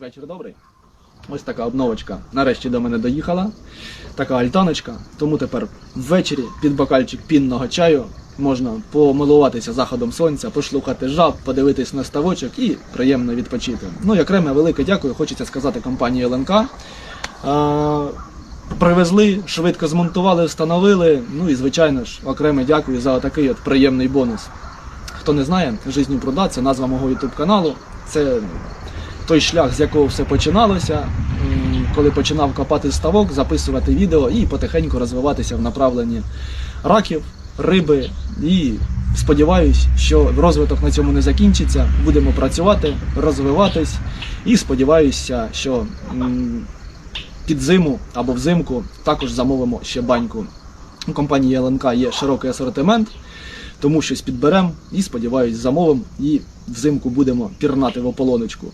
Вечір добрий. Ось така обновочка. Нарешті до мене доїхала. Така альтаночка. Тому тепер ввечері під бокальчик пінного чаю можна помилуватися заходом сонця, послухати жаб, подивитись на ставочок і приємно відпочити. Ну і окреме велике дякую. Хочеться сказати компанії ЛНК. А, Привезли, швидко змонтували, встановили. Ну і звичайно ж, окреме дякую за такий от приємний бонус. Хто не знає, Жизнь пруда це назва мого ютуб каналу. Це той шлях, з якого все починалося, коли починав копати ставок, записувати відео і потихеньку розвиватися в направленні раків, риби. І сподіваюсь, що розвиток на цьому не закінчиться. Будемо працювати, розвиватись. І сподіваюся, що під зиму або взимку також замовимо ще баньку. У компанії ЛНК є широкий асортимент, тому щось підберемо і сподіваюсь, замовимо і взимку будемо пірнати в ополоночку.